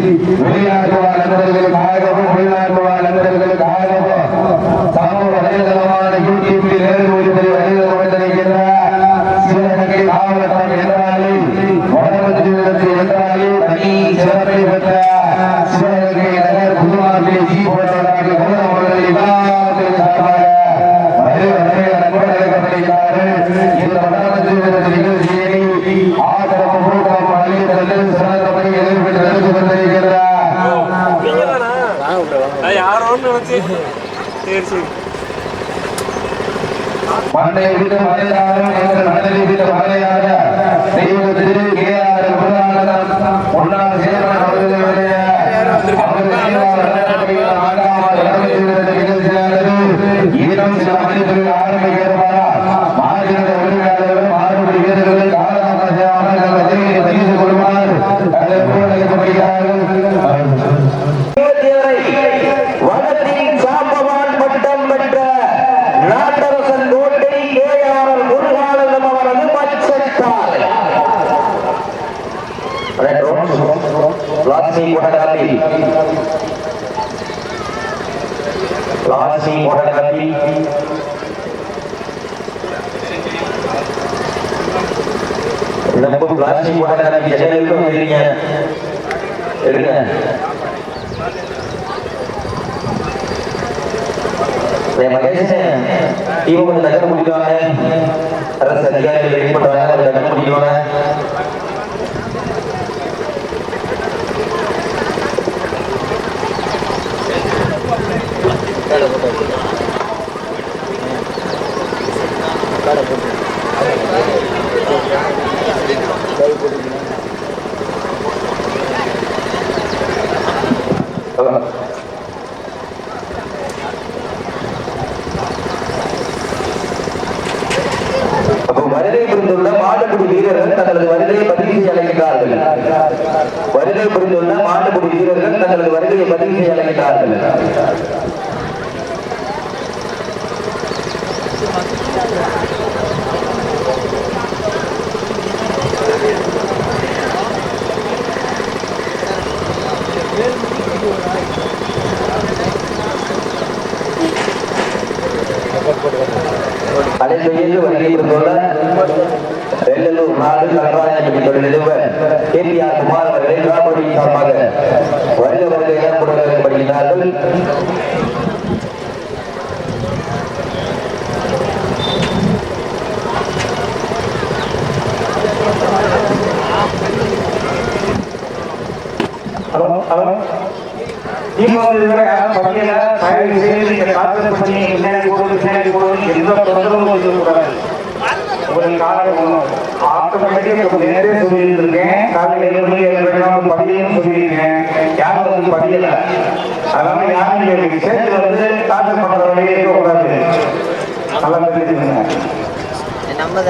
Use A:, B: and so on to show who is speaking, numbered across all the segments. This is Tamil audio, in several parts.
A: வெளிநாட்டு வாழ் நண்பர்களுக்காகவும் உள்நாட்டு வாழ் நண்பர்களுக்காகவும் சமூக வலைதளமான யூடியூபில் நேரில் ஒளிபரி வலைதளம் வந்திருக்கின்ற சிவகங்கை மாவட்டம் என்றாலே வடமஞ்சுவிடத்து என்றாலே தனி சிறப்பை பெற்ற சிவகங்கை நகர் புதுமாப்பிள்ளை ஜி போன்றவர்களுக்கு கௌரவ அவர்கள் எல்லாத்திற்கும் சார்பாக வருக வருக நண்பர்கள் அழைக்கப்படுகிறார்கள். இந்த வடமஞ்சுவிடத்து நிகழ்ச்சியை ஆதரவு ஊக்கம் அளித்தது சிறந்த பணிகளை பெற்று நடந்து கொண்டிருக்கிறார்
B: நான் யாரோன்னு நினைச்சு சரி சரி
A: மண்ணை விட்டு மலையாரம் எங்கள் விட்டு மலையாக
C: kasih kepada Nabi. Jalaluddin dirinya dirinya Ya makanya saya Ibu mengatakan mendoakan Rasa tiga dari perdoaan dan mendoakan Thank you. Mendadak kemudian அப்போ வருகை புரிந்துள்ள மாட்டுக்குடி வீரர்கள் தங்களது வருகையை பதிவு செய்ய அழைக்கிறார்கள் வருகை புரிந்துள்ள மாட்டுக்குடி வீரர்கள் தங்களது வருகையை பதிவு செய்ய அழைக்கிறார்கள் அனைத்து இயங்கு வருகை புரிந்துள்ள வெள்ளலூர் நாடு கலராயப்பட்டி தொழில் நிறுவ குமார் அவர்களை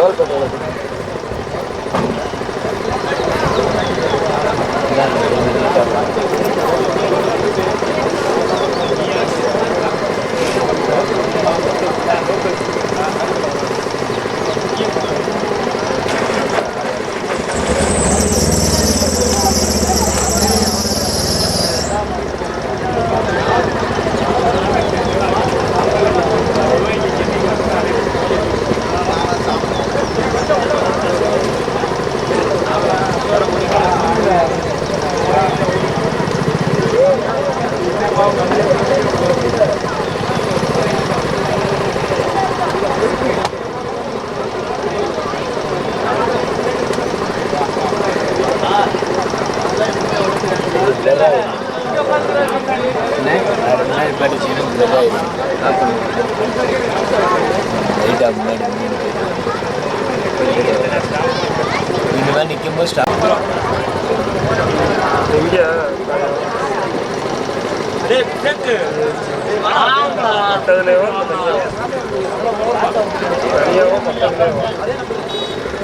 D: படிச்சுன்னா லைட்டாக முன்னாடி இனிமேல் நிற்கும்போது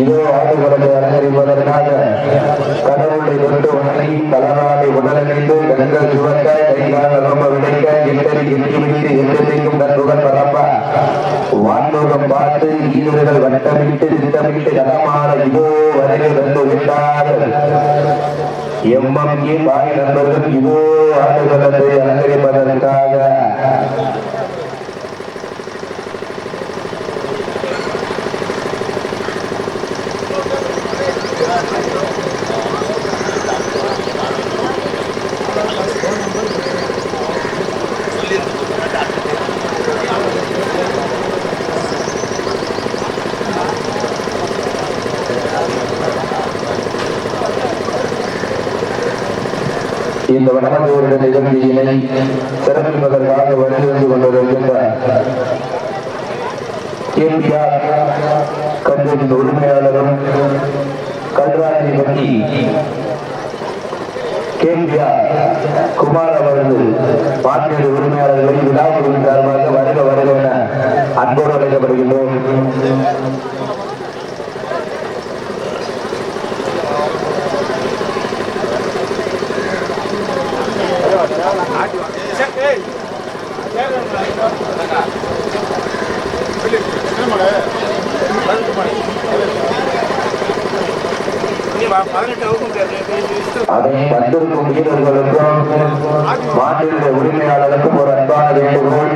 A: இதோ ஆடுகளத்தை அலங்கரிப்பதற்காக கடவுளை தொட்டு வணங்கி தலநாளை உடலணிந்து கண்கள் சுவக்க கைகால் ரொம்ப விடைக்க எட்டடி எட்டி விட்டு எட்டெட்டிக்கும் கண்புகள் பரப்ப வான்முகம் பார்த்து ஈரர்கள் வட்டமிட்டு திட்டமிட்டு நலமாட இதோ வரையில் வந்து விட்டார்கள். எம்எம்ஏ பாய் நண்பர்கள் இதோ அலங்கரிப்பதற்காக இந்த வடமஞ்சூரின் நிகழ்ச்சியினை சிறப்பிப்பதற்காக வழிவந்து கொண்டிருக்கின்ற கேபிஆர் கல்லூரியின் உரிமையாளரும் கல்ராஜி பற்றி கேபிஆர் குமார் அவர்கள் பாட்டியல் உரிமையாளர்களை விழாக்குழுவின் சார்பாக வருக வருக என அன்போடு அழைக்கப்படுகின்றோம். வீரர்களுக்கும் மாட்டினுடைய உரிமையாளருக்கும் ஒரு அன்பான வேண்டுகோள்.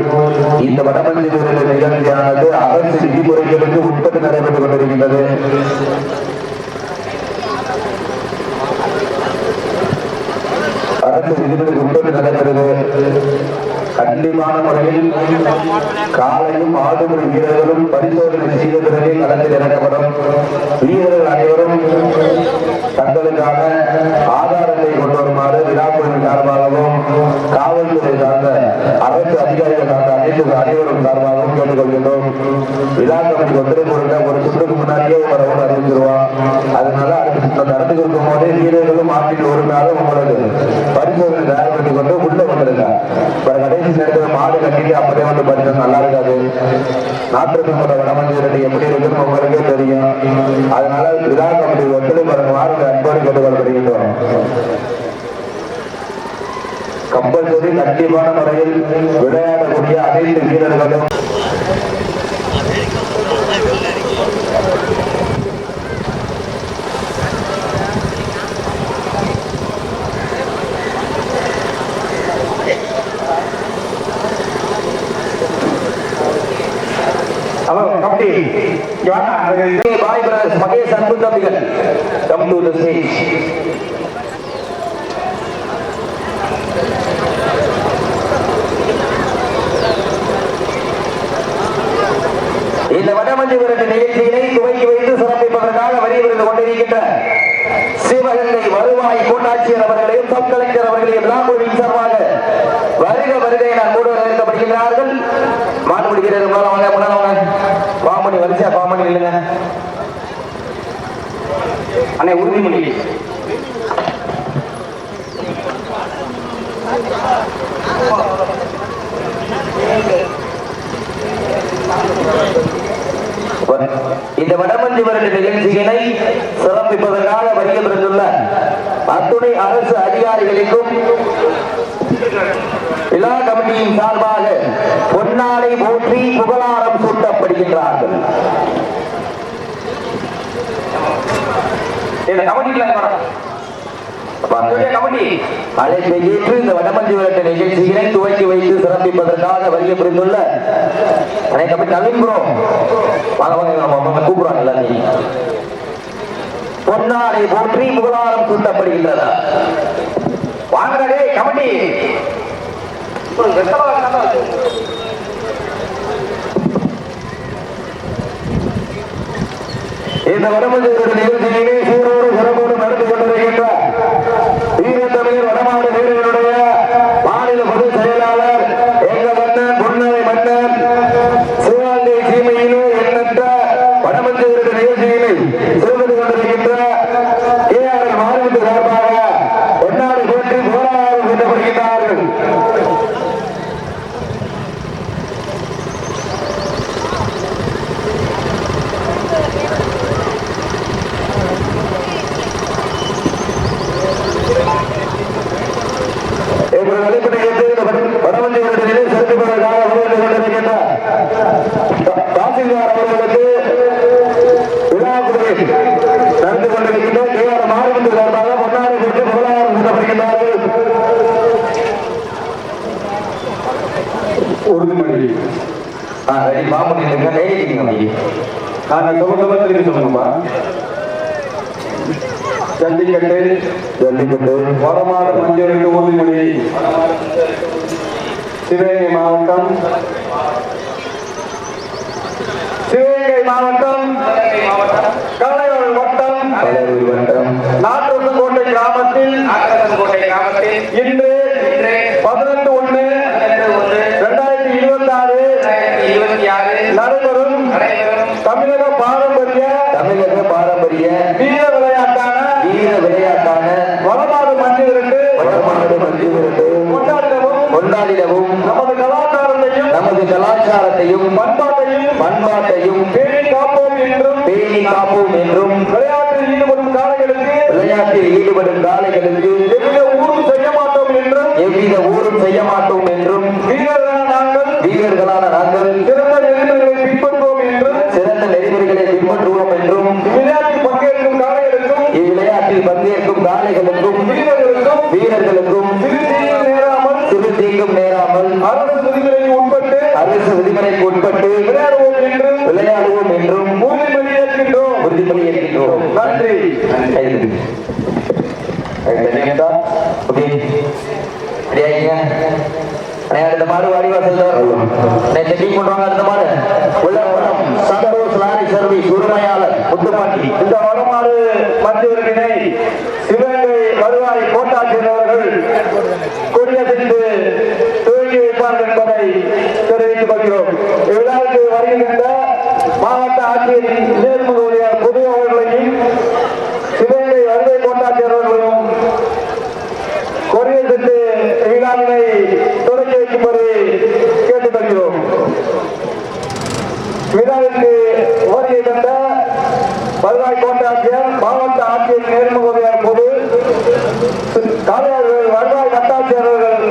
A: இந்த வடமஞ்சி நிகழ்ச்சியானது அரசு விதிமுறைகளுக்கு உட்பட்டு நடைபெற்றுக் கொண்டிருக்கின்றது. அரசு விதிமுறைக்கு உட்பட்டு நடைபெறுகிறது கண்டிப்பான முறையில் காலையும் ஆடுமுறை வீரர்களும் பரிசோதனை செய்த பிறகே களத்தில் இறக்கப்படும். வீரர்கள் அனைவரும் தங்களுக்கான ஆதாரத்தை கொண்டு வருமாறு விழாக்குழுவின் சார்பாகவும் காவல்துறை சார்ந்த அரசு அதிகாரிகள் சார்ந்த அனைத்து அனைவரும் சார்பாகவும் கேட்டுக்கொள்கின்றோம். விழா ஒத்துழைப்பு கொடுக்க ஒரு சுற்றுக்கு முன்னாடியே வரவும் அறிவிச்சிருவோம் அதனால அடுத்த சுற்று நடந்து இருக்கும் போதே வீரர்களும் ஆற்றில் ஒரு நாளும் பரிசோதனை தயார்படுத்திக் கொண்டு உள்ள வந்துருங்க. கடைசி நேரத்தில் மாடு கட்டிட்டு அப்படியே வந்து பரிசு நல்லா இருக்காது. நாட்டுப்பண்ணோட வடமஞ்சி எப்படி இருக்குன்னு உங்களுக்கே தெரியும். அதனால விழா கமிட்டி ஒத்துழைப்பு வழங்குமாறு அன்போடு கேட்டுக்கொள்ளப்படுகின்றோம். கம்பல்சரி கண்டிப்பான முறையில் விளையாடக்கூடிய அனைத்து வீரர்களும்
B: ஹலோ கமிட்டி இங்க வாங்க.
A: Hey, bye brothers, மகேஷ் அன்பு தம்பிகள். கம் டு தி ஸ்டேஜ் இந்த வடமஞ்சி விரட்டு நிகழ்ச்சியினை துவக்கி வைத்து சிறப்பிப்பதற்காக வரி கொண்டிருக்கின்ற சிவகங்கை வருவாய் கூட்டாட்சியர் அவர்களையும் சப் கலெக்டர் அவர்களையும் லாங்குவின் சார்பாக வருக வருகை நான் மூடு வரவேற்கப்படுகிறார்கள் மாட்டுப்படி வீரர் முன்னால வாங்க பாமணி வரிசையா பாமணி இல்லைங்க.
B: அண்ணே உறுதிமொழி
A: இந்த வடமஞ்சி வருட நிகழ்ச்சியினை சிறப்பிப்பதற்காக வருகை அத்துணை அரசு அதிகாரிகளுக்கும் விழா கமிட்டியின் சார்பாக பொன்னாடை போற்றி புகழாரம் சூட்டப்படுகின்றார்கள்.
B: இந்த கமிட்டில
A: அழைப்பை ஏற்று இந்த வடமஞ்சி விரட்டு நிகழ்ச்சியினை துவக்கி வைத்து சிறப்பிப்பதற்காக வருகை புரிந்துள்ள அனை நவீன் ப்ரோ வாங்க கூப்பிடுறாங்க எல்லாத்தையும். பொன்னாடை போற்றி புகழாரம் சூட்டப்படுகின்றதா இந்த வடமஞ்சி நிகழ்ச்சியினை சிறப்போடு நடத்தி கொண்டிருக்கின்ற வீரத்தமிழர் வடமாடு வீரர்களுடைய கொண்டிருக்கின்ற ஏஆர் மாநிலத்தின் சார்பாக ஒன்னாறு போற்றி போராடும் செல்லப்படுகின்றார்கள் இப்பொழுது அழைப்பினை ஏற்று இந்த வட- வடவஞ்சி வருடத்திலே செலுத்தப்படுவதற்காக வந்து கொண்டிருக்கின்ற தா- தாசில்தார் அவர்களுக்கு விழா குழுவை நடந்து கொண்டிருக்கின்ற கேஆர் மாநிலத்தின் சார்பாக பொன்னாடி பெற்று புகழாரம் செல்லப்படுகின்றார்கள்
C: ஆ ரெடி மாமூலி இருங்க கையில் இருக்கீங்க மணி
B: நாங்கள் சொல்ல திரும்பி சொல்லுங்கப்பா ஜல்லிக்கட்டு.
A: ஜல்லிக்கட்டு.
B: வடமாடு மஞ்சளுக்கு உறுதிமொழி சிவகங்கை மாவட்டம். சிவகங்கை மாவட்டம். கலைவர் வட்டம்.
A: பலரூர் வட்டம்.
B: நாட்டுக்கோட்டை கிராமத்தில். இன்று பதினெட்டு கொண்டாடிடவும் நமது கலாச்சாரத்தையும்
C: நமது கலாச்சாரத்தையும்
B: பண்பாட்டையும்
C: பண்பாட்டையும்
B: பேணி காப்போம் என்றும்
C: பேணி காப்போம் என்றும்
B: விளையாட்டில் ஈடுபடும் காலைகளுக்கு
C: விளையாட்டில் ஈடுபடும் காளைகளுக்கு
B: எவ்வித ஊரும் செய்ய மாட்டோம் என்றும்
C: எவ்வித ஊரும் செய்ய மாட்டோம் என்றும்
B: வீரர்களான நாங்கள்
C: வீரர்களான நாங்கள்
B: சிறந்த நெறிமுறைகளை பின்பற்றுவோம் என்றும்
C: சிறந்த நெறிமுறைகளை பின்பற்றுவோம் என்றும்
B: விளையாட்டில் பங்கேற்கும் காலைகளுக்கும்
C: இவ்விளையாட்டில் பங்கேற்கும் காளைகளுக்கும்
B: வீரர்களுக்கும் சிறு தீங்கும் நேராமல் அரசு விதிமுறைக்கு உட்பட்டு
C: அரசு விதிமுறைக்கு உட்பட்டு
B: விளையாடுவோம் என்று
C: விளையாடுவோம் என்றும்
B: உறுதிமொழி ஏற்கின்றோம்.
C: உறுதிமொழி ஏற்கின்றோம்.
B: நன்றி.
C: அடுத்த வாடிவாசல் செட்டிங் பண்ணுவாங்க அடுத்த மாடு. உள்ளவரம் சந்தோஷ் லாரி சர்வீஸ் உரிமையாளர் முத்துமாட்டி
B: இந்த வடமாடு மத்தியவர்கினை சிவகங்கை வருவாய் கோட்டாட்சியர் அவர்கள் கொடியசைத்து துவங்கி வைப்பார்கள் என்பதை தெரிவித்துக் கொள்கிறோம் இவ்விழாவுக்கு வருகின்ற மாவட்ட ஆட்சியர் நேர்முகவுடைய பொது அவர்களையும் சிவகங்கை வருவாய் கோட்டாட்சியர் அவர்களும் கொடியசைத்து விழாவினை தொடங்கி வைக்கும்படி கேட்டுக்கொள்கிறோம். விழாவிற்கு வருகை தந்த வருவாய் கோட்டாட்சியர் மாவட்ட ஆட்சியர் பொது வருவாய் வட்டாட்சியர் அவர்கள்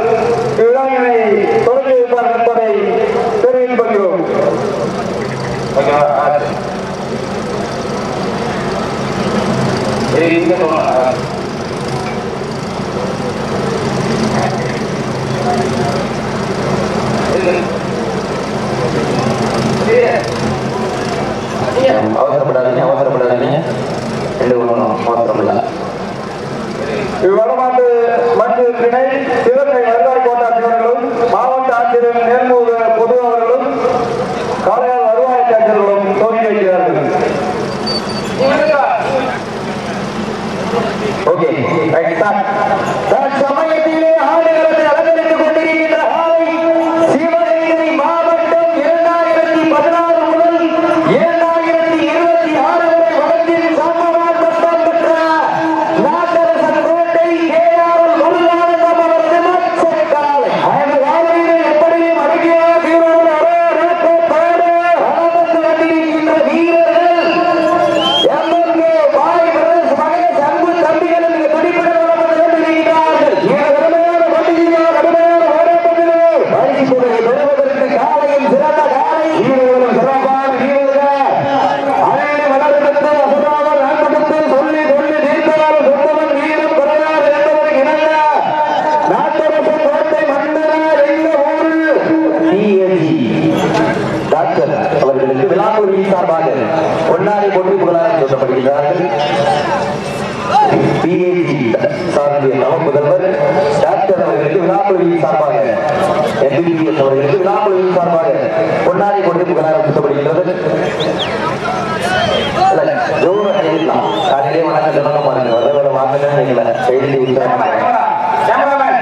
B: இவ்விழாவினை தொடங்கி வைப்பார் என்பதை தெரிவித்துக் கொள்கிறோம்
C: அவசரப்படாதீங்க அவசரப்படாதீங்க. ரெண்டு ஒன்றும் அவசரம் இல்லை
B: திணை வருவாய் கோட்டாட்சியர்களும் மாவட்ட ஆட்சியர் நேர்முக பொது அவர்களும் காலையாளர் வருவாய் ஆட்சியர்களும் வைக்கிறார்கள்.
C: ஓகே ஆடுகளத்தை அலங்கரித்துக் கொண்டிருக்கின்ற ஆலை சிவகங்கை மாவட்டம் இரண்டாயிரத்தி பதினாறு முதல் இரண்டாயிரத்தி இருபத்தி ஆறு வரை வளர்ச்சியின் சமமார் பட்டம் பெற்ற நாட்டரசன் கோட்டை கேஆர் முருகானந்தம் அவரது மச்ச காலை அந்த காலையிலே எப்படியும் அடங்கிய வீரர்கள் அரே பாடு வளர்ந்து வந்திருக்கின்ற வீரர்கள் எம்எல்ஏ பாய் பிரதேச மகேஷ் அன்பு தம்பிகள் இங்கு துடிப்பிட கொண்டிருக்கிறார்கள் மிக கடுமையான பண்டிகையாக கடுமையான போராட்டத்திலே பரிசு தொகையை பெறுவதற்கு காலையும் சிறந்த காலை வீரர்களும் சிறப்பான வீரர்கள் அணையை வளர்த்தெடுத்து அசுராக நாட்டெடுத்து சொல்லி சொல்லி தீர்த்தாலும் சொந்தவன் வீரம் குறையாது என்பதற்கு இணங்க நாட்டரசு கோட்டை மன்னரார் எங்க ஊரு டிஎன்ஜி டாக்டர் அவர்களுக்கு விழாக்குழி சார்பாக பொன்னாடி போட்டு புகழாரம் சொல்லப்படுகிறார்கள் பிஏஜி சார்பில் நவ முதல்வர் டாக்டர் அவர்களுக்கு விழாக்குழி சார்பாக எம்பிபிஎஸ் அவர்களுக்கு விழாக்குழி சார்பாக பொன்னாடி போட்டு புகழாரம் சொல்லப்படுகிறது இல்ல, ஜோரு அணிவிக்கலாம். காலையிலே வணக்கம் சொல்லணும் பாருங்க வர வர உத்தரவு
B: கேமராமேன்.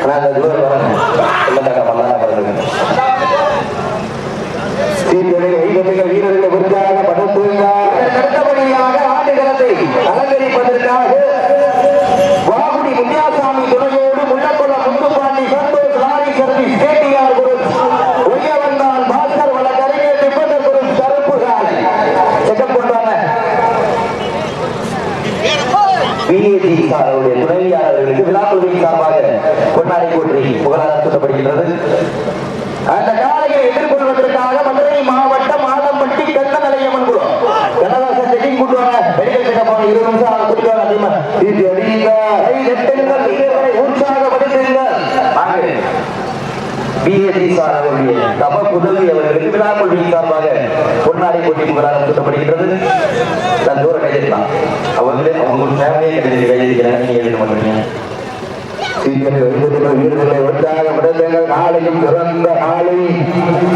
C: நான் அந்த ஜோரு வரேன் சொல்லத்தக்க பண்ணலாம் பாருங்க சீர்களை வைகமிக வீரர்களை விருதாக படத்துங்க பிஏஜி அவருடைய துணைவியாளர்களுக்கு விழாக்குழுவின் சார்பாக பொன்னாடை போற்றி புகழாரம் சூட்டப்படுகின்றது அந்த காலையை எதிர்கொள்வதற்காக மதுரை மாவட்டம் ஆலம்பட்டி கண்ணநிலையம்மன் குழு கண்ணதாசன் செட்டிங் கூட்டு வாங்க மெடிக்கல் செட்டப் போன இருபது நிமிஷம் அவங்க கூட்டிட்டு வாங்க அதிகமா இது அடிங்க கை நெட்டுங்கள் வீரர்களை உற்சாகப்படுத்துங்கள் வாங்க பிஎஸ்சி சார் அவருடைய தப புதவி அவர்களுக்கு விழாக்குழு சார்பாக பொன்னாடை போட்டி புகழாரம் சூட்டப்படுகின்றது நான் தூரம் கையெழுத்தான் அவங்களே அவங்க ஃபேமிலியே கையெழுத்து நீங்க எழுத மாட்டீங்க
A: நாளையும் சிறந்த நாளை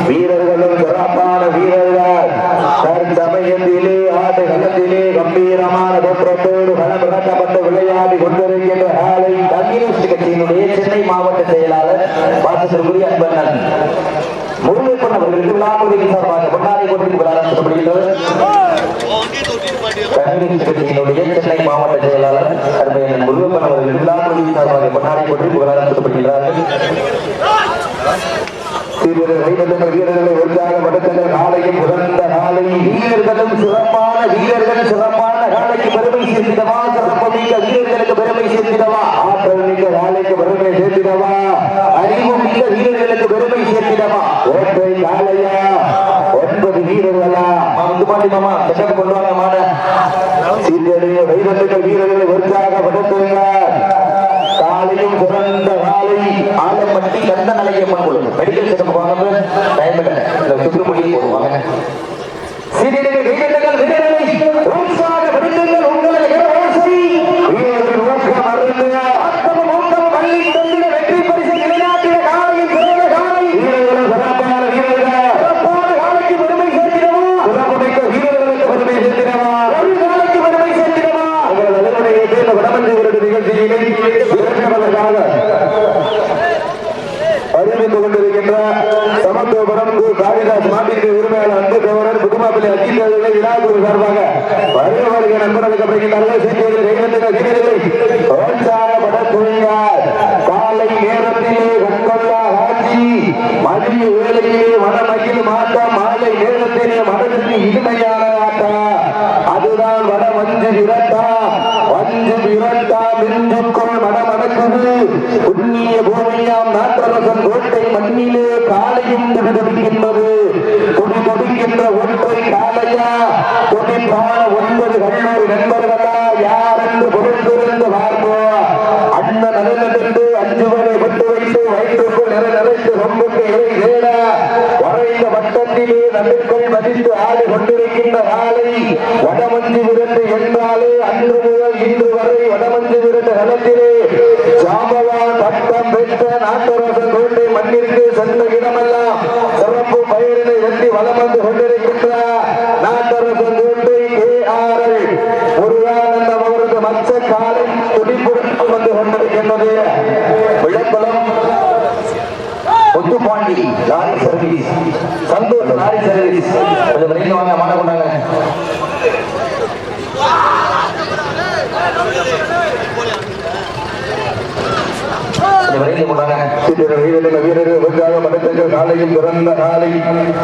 A: வீரர்களும் சிறப்பான வீரர்கள். தற்சமயத்திலே ஆட்டு களத்திலே கம்பீரமான தோற்றத்தோடு களம் இறக்கப்பட்டு விளையாடி கொண்டிருக்கின்ற நாளை
C: கம்யூனிஸ்ட் கட்சியினுடைய சென்னை மாவட்ட செயலாளர் வாசத்திற்குரிய அன்பண்ணன் முருகப்பன் அவர்களுக்கு சார்பாக பொன்னாடை போட்டி விழா நடத்தப்படுகின்றது கட்சியினுடைய சென்னை மாவட்ட செயலாளர் முருகப்பன் சார்பாக பொன்னாடை
A: நாளையும் உகந்த நாளை
C: வீரர்களும் சிறப்பான வீரர்கள் சிறப்பான நாளைக்கு பெருமை சேர்த்திடவா சிறப்புமிக்க வீரர்களுக்கு பெருமை சேர்த்திடவா
A: ஆற்றல் மிக்க நாளைக்கு வறுமை சேர்த்திடவா
C: அறிவு மிக்க வீரர்களுக்கு பெருமை சேர்த்திடவா
A: ஒற்றை காளையா
C: மாட்டி மாமா செட்டப் கொண்டு வாங்க மாட.
A: சீர்கேடைய வைரத்துகள் வீரர்களை உற்சாகப்படுத்துங்கள் காலையும் சிறந்த காலை
C: ஆலம்பட்டி கந்த நிலையம்மன் குழு மெடிக்கல் செட்டப் வாங்க டைம் இல்லை இந்த சுற்றுமொழி போடுவாங்க சீரியர்கள் வீரர்கள் வீரர்களை உற்சாகப்படுத்துங்கள் உங்களது ஓசை
A: வீரர்கள் ஊக்கம் அருந்து
C: ஆத்தமும் ஊக்கமும் பள்ளி தந்திட வெற்றி பரிசு நிலைநாட்டிய காலையில் சிறந்த காலை
A: வீரர்களும் சிறப்பான வீரர்கள்
C: சிறப்பான காலைக்கு பெருமை சேர்த்திடவா
A: சிறப்புமிக்க வீரர்களுக்கு பெருமை சேர்த்திடவா
C: ஒரு காலைக்கு பெருமை சேர்த்திடவா
A: உங்கள் தலைமுறையை சேர்ந்த வடமஞ்சி விருது நிகழ்ச்சியிலே விருந்தினர்களுக்காக அறிவித்துக் கொண்டிருக்கின்ற சமத்துவபுரம் கு. காளிதாஸ் மாட்டிற்கு உரிமையாளர் அன்பு கவர்னர் புதுமாப்பிள்ளை அஜித் அவர்களை விழாக்குழு சார்பாக வருக வருக நண்பர்களுக்கப்படுகின்றார்கள் சீக்கிரம் கையெழுத்துங்கள் வீரர்களை உற்சாகப்படுத்துங்கள் காலை நேரத்திலே கண்கொள்ளா மதிய மாலை நேரத்திலே மனதிற்கு இனிமையான ஆட்டம் அதுதான் வட மஞ்சு விரட்டா. மஞ்சு விரட்டா மிஞ்சுக்குள் மனமணக்குது புண்ணிய பூமியாம் நாட்டரசன் கோட்டை வட்டத்திலே மதித்து ஆடி கொண்டிருக்கின்ற காலை வடமஞ்சு விரட்டு என்றாலே அன்று முதல் இன்று வரை வடமஞ்சு விரட்டு களத்திலே ஜாம்பவான் பட்டம் பெற்ற நாட்டரசன் கோட்டை மண்ணிற்கு சென்ற இடமெல்லாம் சிறப்பு பயிரினை வெற்றி வலம் வந்து கொண்டிருக்கின்ற நாட்டரசன் கோட்டை கே ஆர் எல் முருகானந்தம் அவரது மச்ச காலம் துடிப்புடன் வந்து கொண்டிருக்கின்றது. Vilakkulam
C: Muthupandi lorry service. Santhosh service கொஞ்சம் வெளியில வாங்க மாட கொண்டாங்க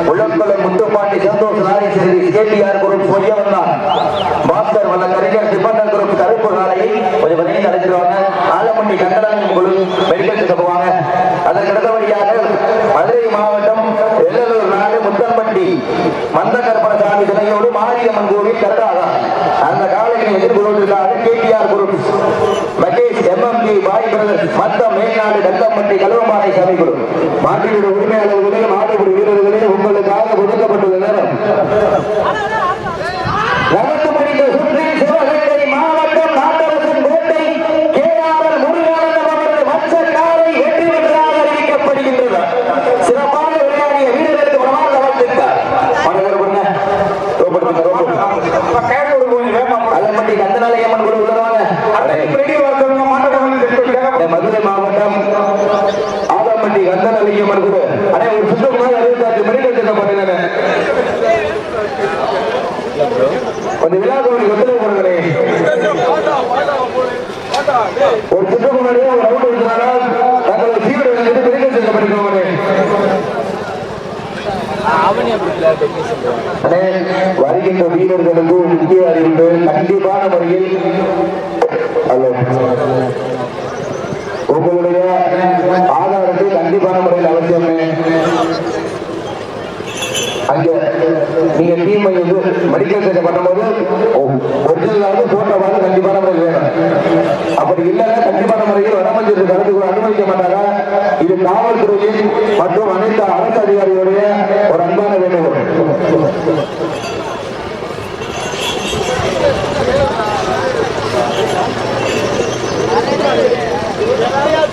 C: கொஞ்சம்
A: பிறந்த
C: Muthupandi Santhosh lorry service KPR group பொய்ய வந்தான் மாஸ்டர் வல்ல கரிகர் முத்தம்பட்டி மந்த கற்பனசாமி துணையோடு மாரியம்மன் கோவில் கட்டாதா அந்த காலையில் எதிர்கொள்வதற்காக KTR group. Mahesh MMT Bhai brothers மத்த மேல்நாடு டங்கம்பட்டி கழுவமாலை சாமி குழு
A: மாட்டினுடைய உரிமையாளர்களே மாட்டுக்குடி வீரர்களே உங்களுக்காக ஒதுக்கப்பட்டுள்ள நேரம்
C: நடந்து முடிந்த சுற்றில் சிவகங்கை மாவட்டம் நாட்டரசன் கோட்டை கேஆர்எல் முருகானந்தம் அவர்கள் மச்ச காலை வெற்றி பெற்றதாக அறிவிக்கப்படுகின்றது சிறப்பான விளையாடிய வீரர்களுக்கு பிரமாண வாழ்த்துக்கள் மனதில் கொடுங்க ரோபோட்டுங்க ரோபோட்
B: கேட்க கொஞ்சம் வேகமா
C: அல்லம்பட்டி கந்தநாளையம்மன் குழு உள்ளவாங்க
B: ரெடி வர சொல்லுங்க மாட்டை
A: மதுரை மாவட்டம் ஆலம்பட்டி கந்தனலிங்கம்மன் குழு அடே ஒரு சுத்தமாக அறுபத்தாறு மெடிக்கல் சென்டர் பண்ணினேன் கொஞ்சம் விழா கோவில் ஒத்துழைப்பு கொடுங்களேன் ஒரு சுத்தம் முன்னாடியே ஒரு ரவுண்ட் எடுத்தனால தங்களை சீவிர மெடிக்கல் சென்டர் பண்ணிக்கோங்க
D: அவனே அப்படி பிள்ளையார் டெக்னீஷியன்
A: அண்ணே, வருகின்ற வீரர்களுக்கு முக்கிய அறிவிப்பு. கண்டிப்பான முறையில் உங்களுடைய ஆதாரத்தை கண்டிப்பான முறையில் அவசியமே அங்கே நீங்க டீமை வந்து மெடிக்கல் செக் பண்ணும்போது ஒரிஜினலாக ஒரிஜினலாவது போட்டோவாவது கண்டிப்பான முறையில் வேணும் அப்படி இல்லைன்னா கண்டிப்பான முறையில் வடமஞ்சள் கூட அனுமதிக்க மாட்டாங்க இது காவல்துறையின் மற்றும் அனைத்து அரசு அதிகாரிகளுடைய ஒரு அன்பான வேண்டுகோள்
D: Yeah, yeah, yeah.